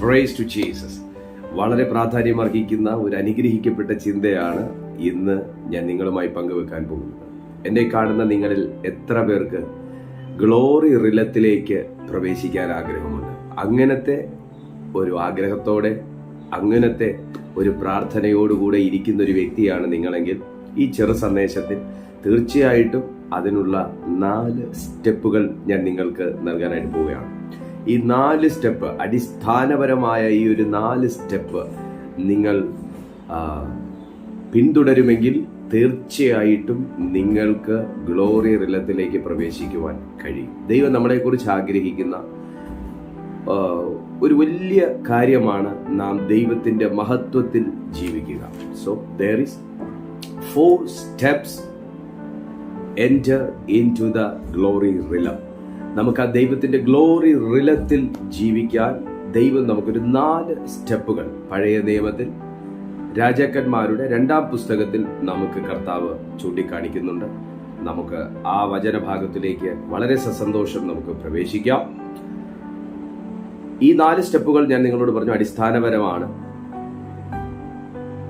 Price to Jesus വളരെ പ്രാധാന്യമർഹിക്കുന്ന ഒരു അനുഗ്രഹിക്കപ്പെട്ട ചിന്തയാണ് ഇന്ന് ഞാൻ നിങ്ങളുമായി പങ്കുവെക്കാൻ പോകുന്നത്. എന്നെ കാണുന്ന നിങ്ങളിൽ എത്ര പേർക്ക് ഗ്ലോറി റിലത്തിലേക്ക് പ്രവേശിക്കാൻ ആഗ്രഹമുണ്ട്. അങ്ങനത്തെ ഒരു ആഗ്രഹത്തോടെ അങ്ങനത്തെ ഒരു പ്രാർത്ഥനയോടുകൂടെ ഇരിക്കുന്ന ഒരു വ്യക്തിയാണ് നിങ്ങളെങ്കിൽ ഈ ചെറു സന്ദേശത്തിൽ തീർച്ചയായിട്ടും അതിനുള്ള നാല് സ്റ്റെപ്പുകൾ ഞാൻ നിങ്ങൾക്ക് നൽകാനായിട്ട് പോവുകയാണ്. ഈ നാല് സ്റ്റെപ്പ് അടിസ്ഥാനപരമായ ഈ ഒരു നാല് സ്റ്റെപ്പ് നിങ്ങൾ പിന്തുടരുമെങ്കിൽ തീർച്ചയായിട്ടും നിങ്ങൾക്ക് ഗ്ലോറി റിലത്തിലേക്ക് പ്രവേശിക്കുവാൻ കഴിയും. ദൈവം നമ്മളെക്കുറിച്ച് ആഗ്രഹിക്കുന്ന ഒരു വലിയ കാര്യമാണ് നാം ദൈവത്തിന്റെ മഹത്വത്തിൽ ജീവിക്കുക. So there is four steps enter into the glory realm നമുക്ക് ആ ദൈവത്തിന്റെ ഗ്ലോറി റിലത്തിൽ ജീവിക്കാൻ ദൈവം നമുക്കൊരു നാല് സ്റ്റെപ്പുകൾ. പഴയ നിയമത്തിൽ രാജാക്കന്മാരുടെ രണ്ടാം പുസ്തകത്തിൽ നമുക്ക് കർത്താവ് ചൂണ്ടിക്കാണിക്കുന്നുണ്ട്. നമുക്ക് ആ വചനഭാഗത്തിലേക്ക് വളരെ സസന്തോഷം നമുക്ക് പ്രവേശിക്കാം. ഈ നാല് സ്റ്റെപ്പുകൾ ഞാൻ നിങ്ങളോട് പറഞ്ഞു അടിസ്ഥാനപരമാണ്.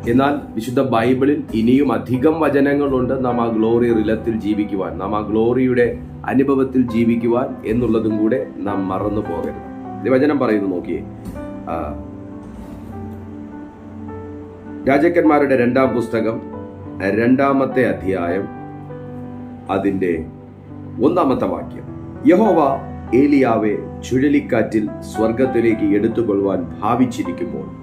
എന്നാൽ വിശുദ്ധ ബൈബിളിൽ ഇനിയും അധികം വചനങ്ങളുണ്ട്. നാം ആ ഗ്ലോറി റിലത്തിൽ ജീവിക്കുവാൻ നാം ആ ഗ്ലോറിയുടെ അനുഭവത്തിൽ ജീവിക്കുവാൻ എന്നുള്ളതും കൂടെ നാം മറന്നു പോകരുത്. വചനം പറയുന്നു നോക്കിയേ. രാജാക്കന്മാരുടെ രണ്ടാം പുസ്തകം രണ്ടാമത്തെ അധ്യായം അതിന്റെ ഒന്നാമത്തെ വാക്യം. യഹോവ ഏലിയാവെ ചുഴലിക്കാറ്റിൽ സ്വർഗത്തിലേക്ക് എടുത്തുകൊള്ളുവാൻ ഭാവിച്ചിരിക്കുമ്പോൾ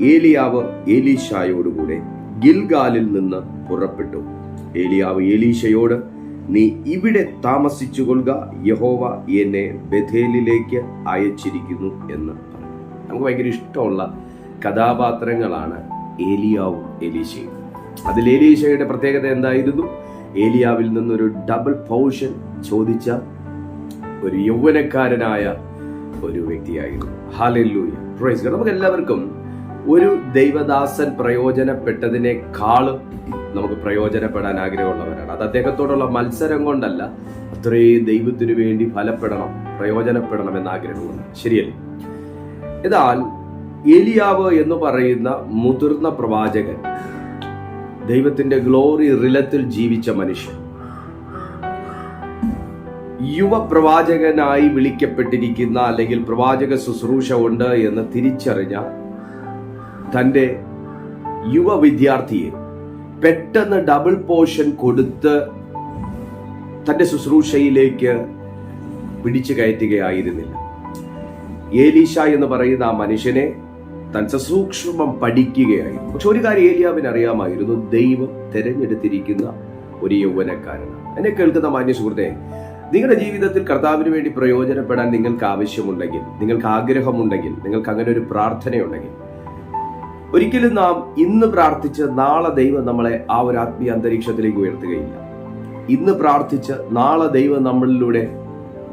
ഏലിയാവ് ഏലീശായോടുകൂടെ ഗിൽഗാലിൽ നിന്ന് പുറപ്പെട്ടു. ഏലിയാവ് ഏലീശയോട് നീ ഇവിടെ താമസിച്ചു കൊള്ളുക യഹോവ എന്നെ ബഥേലിലേക്ക് അയച്ചിരിക്കുന്നു എന്ന് പറഞ്ഞു. നമുക്ക് ഭയങ്കര ഇഷ്ടമുള്ള കഥാപാത്രങ്ങളാണ് ഏലിയാവും എലീശയും അതിൽ ഏലീശയുടെ പ്രത്യേകത എന്തായിരുന്നു? ഏലിയാവിൽ നിന്നൊരു ഡബിൾ പൗഷൻ ചോദിച്ച ഒരു യൗവനക്കാരനായ ഒരു വ്യക്തിയായിരുന്നു. ഹാലല്ലൂയ. പ്രൈസ്. നമുക്ക് എല്ലാവർക്കും ഒരു ദൈവദാസൻ പ്രയോജനപ്പെട്ടതിനേക്കാളും നമുക്ക് പ്രയോജനപ്പെടാൻ ആഗ്രഹമുള്ളവരാണ് അത് അദ്ദേഹത്തോടുള്ള മത്സരം കൊണ്ടല്ല അത്രയും ദൈവത്തിനു വേണ്ടി ഫലപ്പെടണം പ്രയോജനപ്പെടണം എന്ന ആഗ്രഹമുണ്ട്. ശരിയല്ലേ? എന്നാൽ എലിയാവ് എന്ന് പറയുന്ന മുതിർന്ന പ്രവാചകൻ ദൈവത്തിന്റെ ഗ്ലോറി റിലത്തിൽ ജീവിച്ച മനുഷ്യൻ യുവ പ്രവാചകനായി വിളിക്കപ്പെട്ടിരിക്കുന്ന അല്ലെങ്കിൽ പ്രവാചക ശുശ്രൂഷ ഉണ്ട് എന്ന് തിരിച്ചറിഞ്ഞ തന്റെ യുവ വിദ്യാർത്ഥിയെ പെട്ടെന്ന് ഡബിൾ പോർഷൻ കൊടുത്ത് തന്റെ ശുശ്രൂഷയിലേക്ക് പിടിച്ചു കയറ്റുകയായിരുന്നില്ല. ഏലീഷ എന്ന് പറയുന്ന ആ മനുഷ്യനെ താൻ സസൂക്ഷ്മം പഠിക്കുകയായിരുന്നു. പക്ഷെ ഒരു കാര്യം ഏലിയാവിന് അറിയാമായിരുന്നു ദൈവം തിരഞ്ഞെടുത്തിരിക്കുന്ന ഒരു യൗവനക്കാരനാണ്. എന്നെ കേൾക്കുന്ന മാന്യ സുഹൃത്തെ നിങ്ങളുടെ ജീവിതത്തിൽ കർത്താവിന് വേണ്ടി പ്രയോജനപ്പെടാൻ നിങ്ങൾക്ക് ആവശ്യമുണ്ടെങ്കിൽ നിങ്ങൾക്ക് ആഗ്രഹമുണ്ടെങ്കിൽ നിങ്ങൾക്ക് അങ്ങനെ ഒരു പ്രാർത്ഥനയുണ്ടെങ്കിൽ ഒരിക്കലും നാം ഇന്ന് പ്രാർത്ഥിച്ച് നാളെ ദൈവം നമ്മളെ ആ ഒരു ആത്മീയ അന്തരീക്ഷത്തിലേക്ക് ഉയർത്തുകയില്ല. ഇന്ന് പ്രാർത്ഥിച്ച് നാളെ ദൈവം നമ്മളിലൂടെ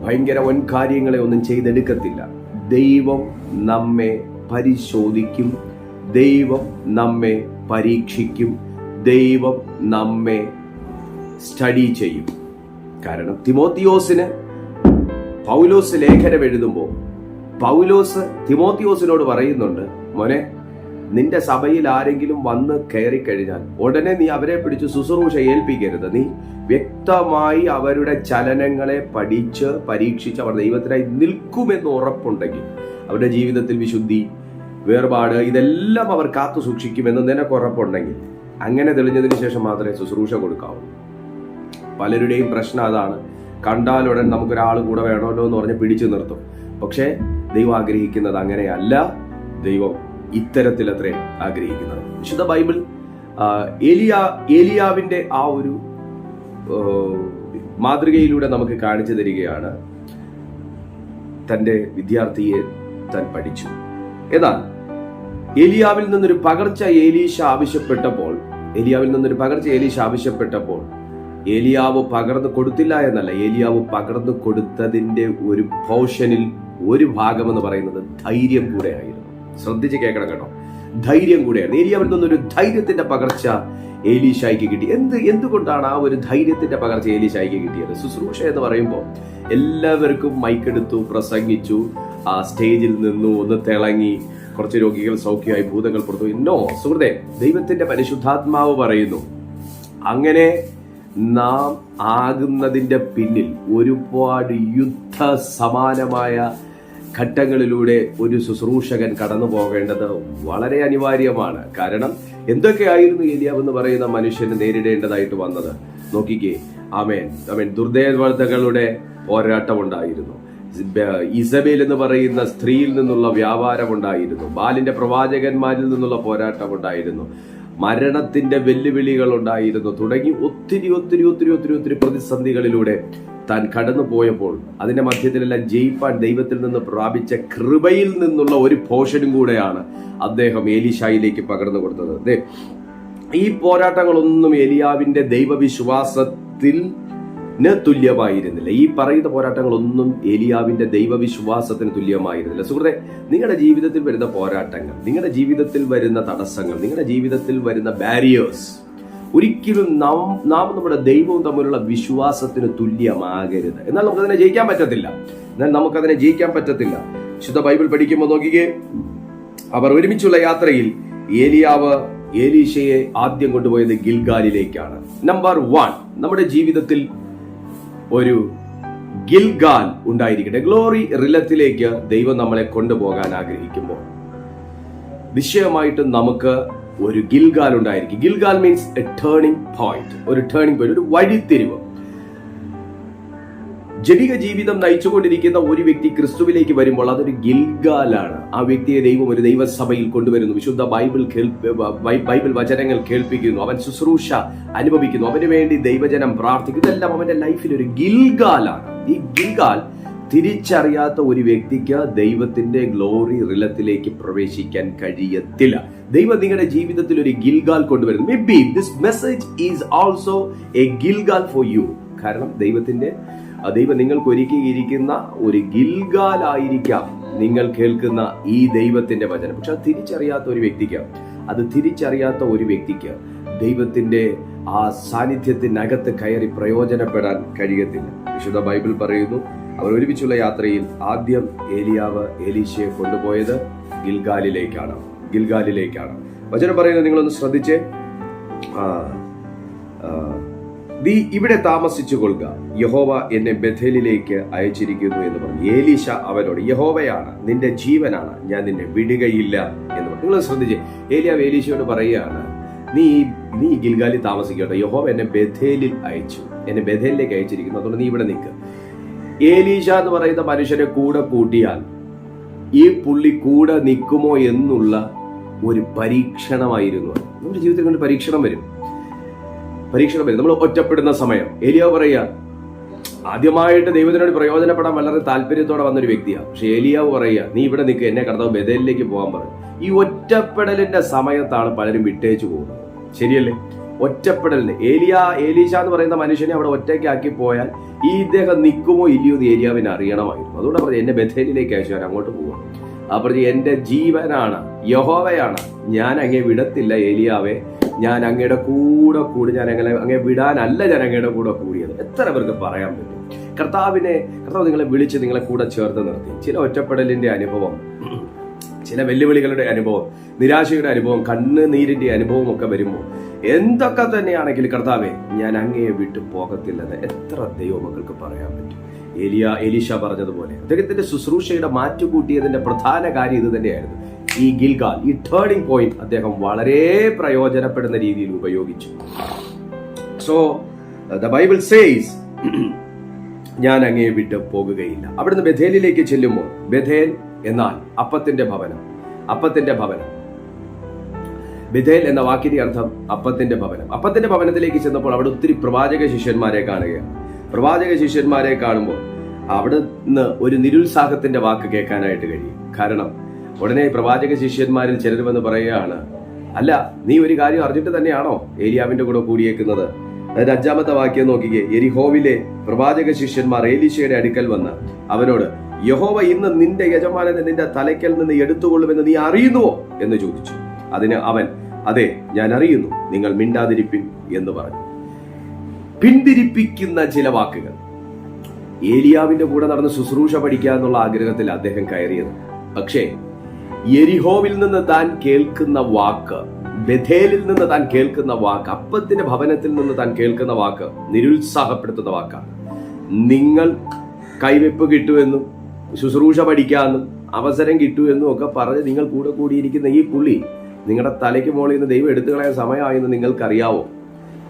ഭയങ്കര വൻ കാര്യങ്ങളെ ഒന്നും ചെയ്തെടുക്കത്തില്ല. ദൈവം നമ്മെ പരിശോധിക്കും. ദൈവം നമ്മെ പരീക്ഷിക്കും. ദൈവം നമ്മെ സ്റ്റഡി ചെയ്യും. കാരണം തിമോത്തിയോസിന് പൗലോസ് ലേഖനം എഴുതുമ്പോൾ പൗലോസ് തിമോത്തിയോസിനോട് പറയുന്നുണ്ട് മോനെ നിന്റെ സഭയിൽ ആരെങ്കിലും വന്ന് കയറി കഴിഞ്ഞാൽ ഉടനെ നീ അവരെ പിടിച്ച് ശുശ്രൂഷ ഏൽപ്പിക്കരുത്. നീ വ്യക്തമായി അവരുടെ ചലനങ്ങളെ പഠിച്ച് പരീക്ഷിച്ച് അവർ ദൈവത്തിനായി നിൽക്കുമെന്ന് ഉറപ്പുണ്ടെങ്കിൽ അവരുടെ ജീവിതത്തിൽ വിശുദ്ധി വേർപാട് ഇതെല്ലാം അവർ കാത്തു സൂക്ഷിക്കുമെന്ന് നിനക്ക് ഉറപ്പുണ്ടെങ്കിൽ അങ്ങനെ തെളിഞ്ഞതിന് ശേഷം മാത്രമേ ശുശ്രൂഷ കൊടുക്കാവൂ. പലരുടെയും പ്രശ്നം അതാണ്. കണ്ടാലുടൻ നമുക്കൊരാൾ കൂടെ വേണമല്ലോ എന്ന് പറഞ്ഞ് പിടിച്ചു നിർത്തും. പക്ഷേ ദൈവം ആഗ്രഹിക്കുന്നത് അങ്ങനെയല്ല. ദൈവം ഇത്തരത്തിലത്രേ ആഗ്രഹിക്കുന്നത്. വിശുദ്ധ ബൈബിൾ ഏലിയ ഏലിയാവിന്റെ ആ ഒരു മാതൃകയിലൂടെ നമുക്ക് കാണിച്ചു തരികയാണ് തന്റെ വിദ്യാർത്ഥിയെ താൻ പഠിച്ചു. എന്നാൽ ഏലിയാവിൽ നിന്നൊരു പകർച്ച ഏലീഷ ആവശ്യപ്പെട്ടപ്പോൾ ഏലിയാവിൽ നിന്നൊരു പകർച്ച ഏലീഷ ആവശ്യപ്പെട്ടപ്പോൾ ഏലിയാവ് പകർന്നു കൊടുത്തില്ല എന്നല്ല ഏലിയാവ് പകർന്നു കൊടുത്തതിന്റെ ഒരു പോർഷനിൽ ഒരു ഭാഗമെന്ന് പറയുന്നത് ധൈര്യം കൂടെ ആയിരുന്നു. ശ്രദ്ധിച്ച് കേൾക്കണം കേട്ടോ. ധൈര്യം കൂടെയായിരുന്നു ഏലിയാവിൽ നിന്നൊരു ധൈര്യത്തിന്റെ പകർച്ച ഏലീഷായിക്ക് കിട്ടി. എന്ത് എന്തുകൊണ്ടാണ് ആ ഒരു ധൈര്യത്തിന്റെ പകർച്ച ഏലീഷായിക്ക് കിട്ടിയത്? ശുശ്രൂഷ എന്ന് പറയുമ്പോൾ എല്ലാവർക്കും മൈക്കെടുത്തു പ്രസംഗിച്ചു ആ സ്റ്റേജിൽ നിന്നു ഒന്ന് തിളങ്ങി കുറച്ച് രോഗികൾ സൗഖ്യമായി ഭൂതങ്ങൾ പുറത്തു നോ സുഹൃത്തെ ദൈവത്തിന്റെ പരിശുദ്ധാത്മാവ് പറയുന്നു അങ്ങനെ നാം ആകുന്നതിന്റെ പിന്നിൽ ഒരുപാട് യുദ്ധ സമാനമായ ഘട്ടങ്ങളിലൂടെ ഒരു ശുശ്രൂഷകൻ കടന്നു പോകേണ്ടത് വളരെ അനിവാര്യമാണ്. കാരണം എന്തൊക്കെയായിരുന്നു ഏലിയാവ് എന്ന് പറയുന്ന മനുഷ്യന് നേരിടേണ്ടതായിട്ട് വന്നത്? നോക്കിക്കേ. ആമേൻ. ആമേൻ. ദുർദേവതകളുടെ പോരാട്ടം ഉണ്ടായിരുന്നു ഇസബേൽ എന്ന് പറയുന്ന സ്ത്രീയിൽ നിന്നുള്ള വ്യാപാരം ഉണ്ടായിരുന്നു ബാലിന്റെ പ്രവാചകന്മാരിൽ നിന്നുള്ള പോരാട്ടം ഉണ്ടായിരുന്നു മരണത്തിന്റെ വെല്ലുവിളികൾ ഉണ്ടായിരുന്നു തുടങ്ങി ഒത്തിരി ഒത്തിരി ഒത്തിരി ഒത്തിരി ഒത്തിരി പ്രതിസന്ധികളിലൂടെ താൻ കടന്നു പോയപ്പോൾ അതിന്റെ മധ്യത്തിലെല്ലാം ജയിപ്പാൻ ദൈവത്തിൽ നിന്ന് പ്രാപിച്ച കൃപയിൽ നിന്നുള്ള ഒരു പോഷനും കൂടെയാണ് അദ്ദേഹം ഏലിഷായിലേക്ക് പകർന്നു കൊടുത്തത്. ഈ പോരാട്ടങ്ങളൊന്നും ഏലിയാവിന്റെ ദൈവവിശ്വാസത്തിൽ തുല്യമായിരുന്നില്ല. ഈ പറയുന്ന പോരാട്ടങ്ങളൊന്നും ഏലിയാവിന്റെ ദൈവവിശ്വാസത്തിന് തുല്യമായിരുന്നില്ല. സുഹൃത്തെ നിങ്ങളുടെ ജീവിതത്തിൽ വരുന്ന പോരാട്ടങ്ങൾ നിങ്ങളുടെ ജീവിതത്തിൽ വരുന്ന തടസ്സങ്ങൾ നിങ്ങളുടെ ജീവിതത്തിൽ വരുന്ന ബാരിയേഴ്സ് ഒരിക്കലും നാം നാം നമ്മുടെ ദൈവവും തമ്മിലുള്ള വിശ്വാസത്തിന് തുല്യമാകരുത്. എന്നാൽ നമുക്കതിനെ ജയിക്കാൻ പറ്റത്തില്ല. എന്നാൽ നമുക്കതിനെ ജയിക്കാൻ പറ്റത്തില്ല. ശുദ്ധ ബൈബിൾ പഠിക്കുമ്പോൾ നോക്കിക്കേ അവർ ഒരുമിച്ചുള്ള യാത്രയിൽ ഏലിയാവ് ഏലീശയെ ആദ്യം കൊണ്ടുപോയത് ഗിൽഗാലിലേക്കാണ്. നമ്പർ വൺ നമ്മുടെ ജീവിതത്തിൽ ഒരു ഗിൽഗാൽ ഉണ്ടായിരിക്കട്ടെ. ഗ്ലോറി റിലത്തിലേക്ക് ദൈവം നമ്മളെ കൊണ്ടുപോകാൻ ആഗ്രഹിക്കുമ്പോൾ നിശ്ചയമായിട്ടും നമുക്ക് ഒരു ഗിൽഗാൽ ഉണ്ടായിരിക്കും. Gilgal means a turning point ഒരു ടേണിംഗ് പോയിന്റ് ഒരു വഴിത്തിരിവ്. ജനിക ജീവിതം നയിച്ചുകൊണ്ടിരിക്കുന്ന ഒരു വ്യക്തി ക്രിസ്തുവിലേക്ക് വരുമ്പോൾ അതൊരു ഗിൽഗാലാണ്. ആ വ്യക്തിയെ ദൈവം ഒരു ദൈവസഭയിൽ കൊണ്ടുവരുന്നു. വിശുദ്ധ ബൈബിൾ ബൈബിൾ വചനങ്ങൾ കേൾപ്പിക്കുന്നു. അവൻ ശുശ്രൂഷ അനുഭവിക്കുന്നു. അവന് വേണ്ടി ദൈവജനം പ്രാർത്ഥിക്കുന്നു. ഇതെല്ലാം അവന്റെ ലൈഫിൽ ഒരു ഗിൽഗാലാണ്. ഈ ഗിൽഗാൽ തിരിച്ചറിയാത്ത ഒരു വ്യക്തിക്ക് ദൈവത്തിന്റെ ഗ്ലോറി റിലത്തിലേക്ക് പ്രവേശിക്കാൻ കഴിയത്തില്ല. ദൈവം നിങ്ങളുടെ ജീവിതത്തിൽ ഒരു ഗിൽഗാൽ കൊണ്ടുവരുന്നു. Maybe this message is also a Gilgal for you കാരണം ദൈവത്തിന്റെ ദൈവം നിങ്ങൾക്ക് ഒരുക്കിയിരിക്കുന്ന ഒരു ഗിൽഗാലായിരിക്കാം നിങ്ങൾ കേൾക്കുന്ന ഈ ദൈവത്തിന്റെ വചനം. പക്ഷെ അത് തിരിച്ചറിയാത്ത ഒരു വ്യക്തിക്ക് അത് തിരിച്ചറിയാത്ത ഒരു വ്യക്തിക്ക് ദൈവത്തിന്റെ ആ സാന്നിധ്യത്തിനകത്ത് കയറി പ്രയോജനപ്പെടാൻ കഴിയത്തില്ല. വിശുദ്ധ ബൈബിൾ പറയുന്നു അവർ ഒരുമിച്ചുള്ള യാത്രയിൽ ആദ്യം ഏലിയാവ് ഏലീശയെ കൊണ്ടുപോയത് ഗിൽഗാലിലേക്കാണ്. ഗിൽഗാലിലേക്കാണ്. വചനം പറയുന്നത് നിങ്ങളൊന്ന് ശ്രദ്ധിച്ചേ. നീ ഇവിടെ താമസിച്ചു കൊള്ളുക യഹോവ എന്നെ ബഥേലിലേക്ക് അയച്ചിരിക്കുന്നു എന്ന് പറഞ്ഞു. ഏലീഷ അവരോട് യഹോവയാണ് നിന്റെ ജീവനാണ് ഞാൻ നിന്നെ വിടുകയില്ല എന്ന് പറഞ്ഞു. നിങ്ങൾ ശ്രദ്ധിച്ച് ഏലിയാവ് ഏലീശയോട് പറയുകയാണ് നീ നീ ഗിൽഗാലി താമസിക്കട്ടെ. യഹോവ എന്നെ ബഥേലിൽ അയച്ചു. എന്നെ ബഥേലിലേക്ക് അയച്ചിരിക്കുന്നു. അതുകൊണ്ട് നീ ഇവിടെ നിൽക്ക്. ഏലീഷ എന്ന് പറയുന്ന മനുഷ്യരെ കൂടെ കൂട്ടിയാൽ ഈ പുള്ളി കൂടെ നിൽക്കുമോ എന്നുള്ള ഒരു പരീക്ഷണമായിരുന്നു. നമ്മുടെ ജീവിതത്തിൽ കൊണ്ട് പരീക്ഷണം വരും. പരീക്ഷണം വരും നമ്മൾ ഒറ്റപ്പെടുന്ന സമയം. ഏലിയാവ് പറയുക ആദ്യമായിട്ട് ദൈവത്തിനോട് പ്രയോജനപ്പെടാൻ വളരെ താല്പര്യത്തോടെ വന്നൊരു വ്യക്തിയാണ് പക്ഷെ ഏലിയാവ് പറയുക നീ ഇവിടെ നിൽക്കുക എന്നെ കർത്താവ് ബദലിലേക്ക് പോകാൻ പറയും ഈ ഒറ്റപ്പെടലിന്റെ സമയത്താണ് പലരും വിട്ടേച്ചു പോകുന്നത്. ശരിയല്ലേ? ഒറ്റപ്പെടലിന്. ഏലിയ ഏലീഷ എന്ന് പറയുന്ന മനുഷ്യനെ അവിടെ ഒറ്റയ്ക്കാക്കി പോയാൽ ഈ ഇദ്ദേഹം നിൽക്കുമോ ഇല്ലയോ എന്ന് ഏലിയാവിന് അറിയണമായിരുന്നു. അതുകൊണ്ട് പറഞ്ഞു എന്നെ ബഥേലിലേക്ക് അയച്ചു അങ്ങോട്ട് പോവാം. അപ്പോൾ എന്റെ ജീവനാണ് യഹോവയാണ് ഞാൻ അങ്ങേ വിടത്തില്ല ഏലിയാവേ. ഞാൻ അങ്ങയുടെ കൂടെ കൂടി ഞാൻ അങ്ങനെ അങ്ങേ വിടാനല്ല ഞാൻ അങ്ങയുടെ കൂടെ കൂടിയത്. എത്ര പേർക്ക് പറയാൻ പറ്റും? കർത്താവിനെ കർത്താവ് നിങ്ങളെ വിളിച്ച് നിങ്ങളെ കൂടെ ചേർത്ത് നിർത്തി. ചില ഒറ്റപ്പെടലിന്റെ അനുഭവം ചില വെല്ലുവിളികളുടെ അനുഭവം നിരാശയുടെ അനുഭവം കണ്ണുനീരിന്റെ അനുഭവം ഒക്കെ വരുമ്പോൾ എന്തൊക്കെ തന്നെയാണെങ്കിൽ കർത്താവെ ഞാൻ അങ്ങയെ വിട്ടു പോകത്തില്ലെന്ന് എത്ര ദൈവമക്കൾക്ക് പറയാൻ പറ്റും? എലിയ എലീഷ പറഞ്ഞതുപോലെ അദ്ദേഹത്തിന്റെ ശുശ്രൂഷയുടെ മാറ്റുകൂട്ടിയതിന്റെ പ്രധാന കാര്യം ഇത് തന്നെയായിരുന്നു. ഈ ഗിൽഗാൽ ഈ ടേണിംഗ് പോയിന്റ് അദ്ദേഹം വളരെ പ്രയോജനപ്പെടുന്ന രീതിയിൽ ഉപയോഗിച്ചു. സോ ദ ബൈബിൾ സേസ് ഞാൻ അങ്ങേ വിട്ട് പോകുകയില്ല. അവിടുന്ന് ബഥേലിലേക്ക് ചെല്ലുമ്പോൾ ബഥേൽ എന്നാൽ അപ്പത്തിന്റെ ഭവനം അപ്പത്തിന്റെ ഭവനം. ബിഥേൽ എന്ന വാക്കിന്റെ അർത്ഥം അപ്പത്തിന്റെ ഭവനം. അപ്പത്തിന്റെ ഭവനത്തിലേക്ക് ചെന്നപ്പോൾ അവിടെ ഒത്തിരി പ്രവാചക ശിഷ്യന്മാരെ കാണുകയാണ്. പ്രവാചക ശിഷ്യന്മാരെ കാണുമ്പോൾ അവിടെ നിന്ന് ഒരു നിരുത്സാഹത്തിന്റെ വാക്ക് കേൾക്കാനായിട്ട് കഴിയും. കാരണം ഉടനെ പ്രവാചക ശിഷ്യന്മാരിൽ ചിലർ വന്ന് പറയുകയാണ്. അല്ല നീ ഒരു കാര്യം അറിഞ്ഞിട്ട് തന്നെയാണോ ഏലിയാവിന്റെ കൂടെ കൂടിയേക്കുന്നത്? അതിന്റെ അഞ്ചാമത്തെ വാക്യം നോക്കിക്കേ. എരിഹോവിലെ പ്രവാചക ശിഷ്യന്മാർ ഏലീശയുടെ അടുക്കൽ വന്ന് അവനോട് യഹോവ ഇന്ന് നിന്റെ യജമാനനെ നിന്റെ തലയ്ക്കൽ നിന്ന് എടുത്തുകൊള്ളുമെന്ന് നീ അറിയുന്നുവോ? എന്ന് ചോദിച്ചു. അതിന് അവൻ അതെ ഞാൻ അറിയുന്നു. നിങ്ങൾ മിണ്ടാതിരിപ്പിൻ എന്ന് പറഞ്ഞു. പിന്തിരിപ്പിക്കുന്ന ചില വാക്കുകൾ. ഏലിയാവിന്റെ കൂടെ നടന്ന് ശുശ്രൂഷ പഠിക്കുക എന്നുള്ള ആഗ്രഹത്തിൽ അദ്ദേഹം കയറിയത്. പക്ഷേ എരിഹോവിൽ നിന്ന് താൻ കേൾക്കുന്ന വാക്ക് ബഥേലിൽ നിന്ന് താൻ കേൾക്കുന്ന വാക്ക് അപ്പത്തിന്റെ ഭവനത്തിൽ നിന്ന് താൻ കേൾക്കുന്ന വാക്ക് നിരുത്സാഹപ്പെടുത്തുന്ന വാക്കാണ്. നിങ്ങൾ കൈവെപ്പ് കിട്ടുമെന്നും ശുശ്രൂഷ പഠിക്കാമെന്നും അവസരം കിട്ടുമെന്നും ഒക്കെ പറഞ്ഞ് നിങ്ങൾ കൂടെ കൂടിയിരിക്കുന്ന ഈ പുള്ളി നിങ്ങളുടെ തലയ്ക്ക് മുകളിൽ നിന്ന് ദൈവം എടുത്തു കളയാൻ സമയമായെന്ന് നിങ്ങൾക്കറിയാവോ?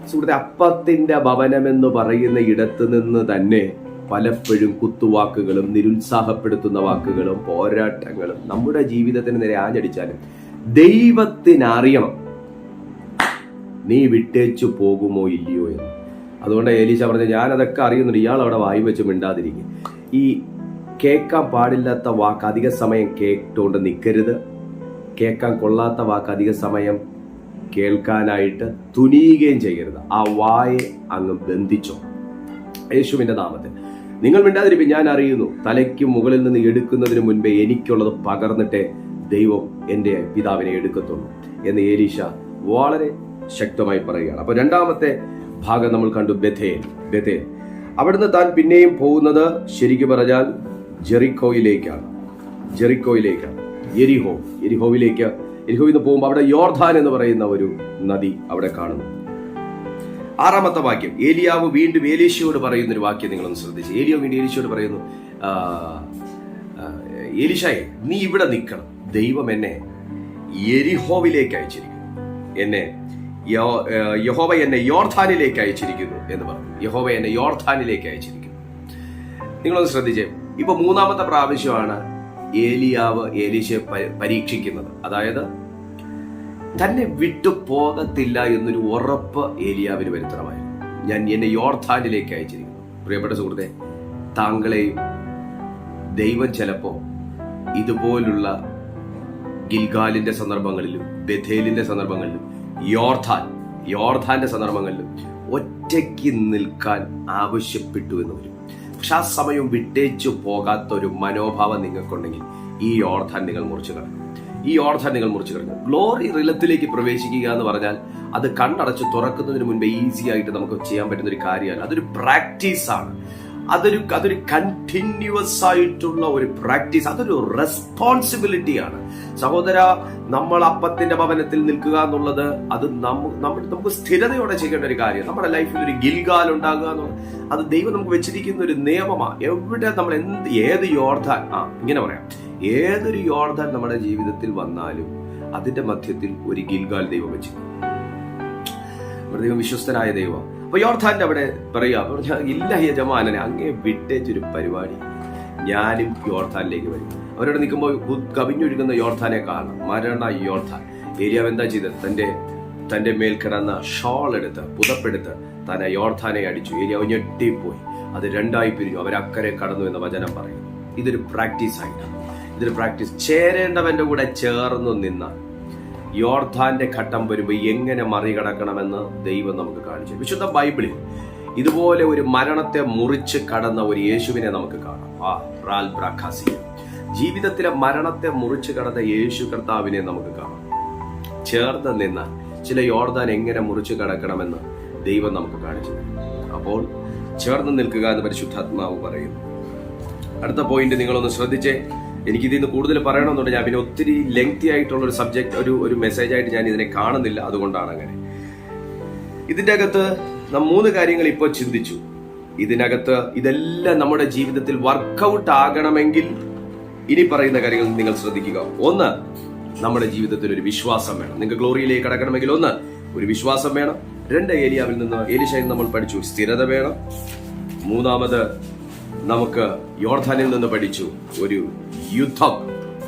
സുഹൃത്തെ അപ്പത്തിന്റെ ഭവനം എന്ന് പറയുന്ന ഇടത്ത് നിന്ന് തന്നെ പലപ്പോഴും കുത്തുവാക്കുകളും നിരുത്സാഹപ്പെടുത്തുന്ന വാക്കുകളും പോരാട്ടങ്ങളും നമ്മുടെ ജീവിതത്തിന് നേരെ ആഞ്ഞടിച്ചാലും ദൈവത്തിനറിയണം നീ വിട്ടേച്ചു പോകുമോ ഇല്ലയോ എന്ന്. അതുകൊണ്ട് ഏലീശ പറഞ്ഞു ഞാൻ അതൊക്കെ അറിയുന്നുണ്ട്. ഇയാൾ അവിടെ വായി വെച്ച് മിണ്ടാതിരിക്കും. ഈ കേൾക്കാൻ പാടില്ലാത്ത വാക്ക് അധിക സമയം കേട്ടുകൊണ്ട് നിൽക്കരുത് കേൾക്കാൻ കൊള്ളാത്ത വാക്ക് അധിക സമയം കേൾക്കാനായിട്ട് തുനിയുകയും ചെയ്യരുത്. ആ വായെ അങ്ങ് ബന്ധിച്ചോ. യേശുവിന്റെ നാമത്തിൽ. നിങ്ങൾ മിണ്ടാതിരിക്കും ഞാൻ അറിയുന്നു. തലയ്ക്ക് മുകളിൽ നിന്ന് എടുക്കുന്നതിന് മുൻപേ എനിക്കുള്ളത് പകർന്നിട്ടേ ദൈവം എന്റെ പിതാവിനെ എടുക്കത്തുള്ളൂ എന്ന് ഏലീഷ വളരെ ശക്തമായി പറയുകയാണ്. അപ്പോൾ രണ്ടാമത്തെ ഭാഗം നമ്മൾ കണ്ടു ബഥേൽ. ബഥേൽ. അവിടുന്ന് താൻ പിന്നെയും പോകുന്നത് ശരിക്കും പറഞ്ഞാൽ ജെറിക്കോയിലേക്കാണ്. ജെറിക്കോയിലേക്കാണ്. എരിഹോ. എരിഹോവിലേക്ക്. എരിഹോയിൽ നിന്ന് പോകുമ്പോൾ അവിടെ യോർധാൻ എന്ന് പറയുന്ന ഒരു നദി അവിടെ കാണുന്നു. ആറാമത്തെ വാക്യം. ഏലിയാവ് വീണ്ടും ഏലീശയോട് പറയുന്ന ഒരു വാക്യം നിങ്ങളൊന്ന് ശ്രദ്ധിച്ചു. ഏലിയോ വീണ്ടും ഏലീശയോട് പറയുന്നു ആ, നീ ഇവിടെ നിൽക്കണം. ദൈവം എന്നെ എരിഹോവിലേക്ക് അയച്ചിരിക്കുന്നു. എന്നെ യഹോവ എന്നെ യോർധാനിലേക്ക് അയച്ചിരിക്കുന്നു എന്ന് പറഞ്ഞു. യഹോവ എന്നെ യോർധാനിലേക്ക് അയച്ചിരിക്കുന്നു. നിങ്ങളൊന്ന് ശ്രദ്ധിച്ചേ. ഇപ്പൊ മൂന്നാമത്തെ പ്രാവശ്യമാണ് ഏലിയാവ് ഏലീശയെ പരീക്ഷിക്കുന്നത്. അതായത് തന്നെ വിട്ടു പോകത്തില്ല എന്നൊരു ഉറപ്പ് ഏലിയാവിന് വരുത്തണമായിരുന്നു. ഞാൻ എന്നെ യോർധാനിലേക്ക് അയച്ചിരിക്കുന്നു. പ്രിയപ്പെട്ട സുഹൃത്തെ താങ്കളെയും ദൈവം ചിലപ്പോ ഇതുപോലുള്ള ഗിൽഗാലിന്റെ സന്ദർഭങ്ങളിലും ബഥേലിന്റെ സന്ദർഭങ്ങളിലും യോർധാൻ യോർധാന്റെ സന്ദർഭങ്ങളിലും ഒറ്റയ്ക്ക് നിൽക്കാൻ ആവശ്യപ്പെട്ടു എന്ന് വരും. പക്ഷെ ആ സമയം വിട്ടേച്ചു പോകാത്ത ഒരു മനോഭാവം നിങ്ങൾക്കുണ്ടെങ്കിൽ ഈ യോർധാൻ നിങ്ങൾ മുറിച്ചു കളയും ഈ യോർധാൻ നിങ്ങൾ മുറിച്ചു കഴിഞ്ഞു ഗ്ലോറി റിലത്തിലേക്ക് പ്രവേശിക്കുക എന്ന് പറഞ്ഞാൽ അത് കണ്ണടച്ച് തുറക്കുന്നതിന് മുൻപേ ഈസി ആയിട്ട് നമുക്ക് ചെയ്യാൻ പറ്റുന്ന ഒരു കാര്യമല്ല. അതൊരു പ്രാക്ടീസ് ആണ്. അതൊരു അതൊരു കണ്ടിന്യൂസ് ആയിട്ടുള്ള ഒരു പ്രാക്ടീസ് അതൊരു റെസ്പോൺസിബിലിറ്റിയാണ് സഹോദര നമ്മൾ അപ്പത്തിന്റെ ഭവനത്തിൽ നിൽക്കുക എന്നുള്ളത് അത് നമ്മ നമ്മൾ നമുക്ക് സ്ഥിരതയോടെ ചെയ്യേണ്ട ഒരു കാര്യം. നമ്മുടെ ലൈഫിൽ ഒരു ഗിൽഗാൽ ഉണ്ടാകുക അത് ദൈവം നമുക്ക് വെച്ചിരിക്കുന്ന ഒരു നിയമമാണ് എവിടെ നമ്മൾ എന്ത് ഏത് യോർധാൻ ആ ഇങ്ങനെ പറയാം. ഏതൊരു യോർധാൻ നമ്മുടെ ജീവിതത്തിൽ വന്നാലും അതിന്റെ മധ്യത്തിൽ ഒരു ഗിൽഗാൽ ദൈവം വെച്ചിരിക്കും. ദൈവം വിശ്വസ്തനായ ദൈവം. യോർധാന്റെ അവിടെ പറയാ പറഞ്ഞ ഇല്ല യജമാനനെ അങ്ങേ വിട്ടേച്ചൊരു പരിപാടി. ഞാനും യോർധാനിലേക്ക് വരും. അവരോട് നിൽക്കുമ്പോൾ കവിഞ്ഞൊഴുകുന്ന യോർധാനെ കാണാം. മരണ യോർധാൻ ഏരിയാവ് എന്താ ചെയ്തത്? തന്റെ തന്റെ മേൽ കിടന്ന ഷോൾ എടുത്ത് പുതപ്പെടുത്ത് തന്നെ യോർധാനെ അടിച്ചു. ഏരിയാവ് ഞെട്ടിപ്പോയി. അത് രണ്ടായി പിരിഞ്ഞു. അവരക്കരെ കടന്നു എന്ന വചനം പറയും ഇതൊരു പ്രാക്ടീസ് ആയിട്ടാണ് ഇതൊരു പ്രാക്ടീസ്. ചേരേണ്ടവന്റെ കൂടെ ചേർന്ന് നിന്നാൽ യോർധാന്റെ ഘട്ടം വരുമ്പോൾ എങ്ങനെ മറികടക്കണമെന്ന് ദൈവം നമുക്ക് കാണിച്ചു വിശുദ്ധ ബൈബിളിൽ ഇതുപോലെ ഒരു മരണത്തെ മുറിച്ച് കടന്ന ഒരു യേശുവിനെ നമുക്ക് കാണാം. ആ ജീവിതത്തിലെ മരണത്തെ മുറിച്ച് കടന്ന യേശു കർത്താവിനെ നമുക്ക് കാണാം. ചേർന്ന് നിന്ന് ചില യോർദാൻ എങ്ങനെ മുറിച്ച് കടക്കണമെന്ന് ദൈവം നമുക്ക് കാണിച്ചു അപ്പോൾ ചേർന്ന് നിൽക്കുക എന്ന് പരിശുദ്ധാത്മാവ് പറയുന്നു. അടുത്ത പോയിന്റ് നിങ്ങളൊന്ന് ശ്രദ്ധിച്ചേ. എനിക്ക് ഇതിൽ നിന്ന് കൂടുതൽ പറയണമെന്നുണ്ട്. ഞാൻ പിന്നെ ഒത്തിരി ലെങ്തി ആയിട്ടുള്ള ഒരു സബ്ജക്ട് ഒരു ഒരു മെസ്സേജ് ആയിട്ട് ഞാൻ ഇതിനെ കാണുന്നില്ല. അതുകൊണ്ടാണ് അങ്ങനെ. ഇതിന്റെ അകത്ത് നാം മൂന്ന് കാര്യങ്ങൾ ഇപ്പോൾ ചിന്തിച്ചു. ഇതിനകത്ത് ഇതെല്ലാം നമ്മുടെ ജീവിതത്തിൽ വർക്കൗട്ട് ആകണമെങ്കിൽ ഇനി പറയുന്ന കാര്യങ്ങൾ നിങ്ങൾ ശ്രദ്ധിക്കുക. ഒന്ന് നമ്മുടെ ജീവിതത്തിൽ ഒരു വിശ്വാസം വേണം. നിങ്ങൾക്ക് ഗ്ലോറിയിലേക്ക് കടക്കണമെങ്കിൽ ഒന്ന് ഒരു വിശ്വാസം വേണം. രണ്ട് ഏലിയാവിൽ നിന്ന് ഏലിശയിൽ നമ്മൾ പഠിച്ചു സ്ഥിരത വേണം. മൂന്നാമത് നമുക്ക് യോർധാനിൽ നിന്ന് പഠിച്ചു ഒരു യുദ്ധം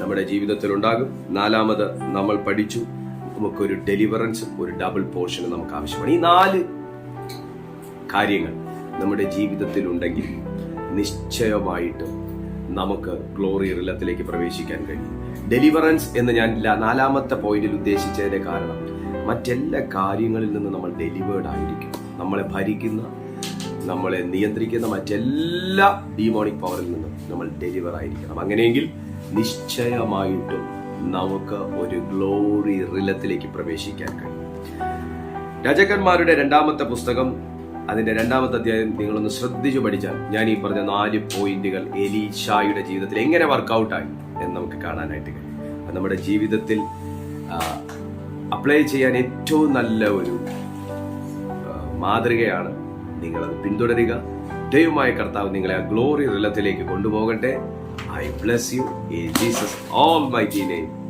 നമ്മുടെ ജീവിതത്തിൽ ഉണ്ടാകും നാലാമത് നമ്മൾ പഠിച്ചു. നമുക്കൊരു ഡെലിവറൻസ് ഒരു ഡബിൾ പോർഷൻ നമുക്ക് ആവശ്യമാണ് ഈ നാല് കാര്യങ്ങൾ നമ്മുടെ ജീവിതത്തിൽ ഉണ്ടെങ്കിൽ നിശ്ചയമായിട്ടും നമുക്ക് ഗ്ലോറി റിലത്തിലേക്ക് പ്രവേശിക്കാൻ കഴിയും. ഡെലിവറൻസ് എന്ന് ഞാൻ നാലാമത്തെ പോയിന്റിൽ ഉദ്ദേശിച്ചതിന്റെ കാരണം മറ്റെല്ലാ കാര്യങ്ങളിൽ നിന്ന് നമ്മൾ ഡെലിവേർഡ് ആയിരിക്കും. നമ്മളെ ഭരിക്കുന്ന നമ്മളെ നിയന്ത്രിക്കുന്ന മറ്റെല്ലാ ഡീമോണിക് പവറിൽ നിന്നും നമ്മൾ ഡെലിവർ ആയിരിക്കണം. അങ്ങനെയെങ്കിൽ നിശ്ചയമായിട്ടും നമുക്ക് ഒരു ഗ്ലോറി റിലത്തിലേക്ക് പ്രവേശിക്കാൻ കഴിയും. രാജാക്കന്മാരുടെ രണ്ടാമത്തെ പുസ്തകം അതിന്റെ രണ്ടാമത്തെ അധ്യായം നിങ്ങളൊന്ന് ശ്രദ്ധിച്ചു പഠിച്ചാൽ ഞാൻ ഈ പറഞ്ഞ നാല് പോയിന്റുകൾ എലീഷായുടെ ജീവിതത്തിൽ എങ്ങനെ വർക്കൗട്ടായി എന്ന് നമുക്ക് കാണാനായിട്ട് കഴിയും. നമ്മുടെ ജീവിതത്തിൽ അപ്ലൈ ചെയ്യാൻ ഏറ്റവും നല്ല ഒരു മാതൃകയാണ് നിങ്ങളത് പിന്തുടരുക. ദൈവമായ കർത്താവ് നിങ്ങളെ ആ ഗ്ലോറി റിലത്തിലേക്ക് കൊണ്ടുപോകട്ടെ. I bless you Jesus all my name amen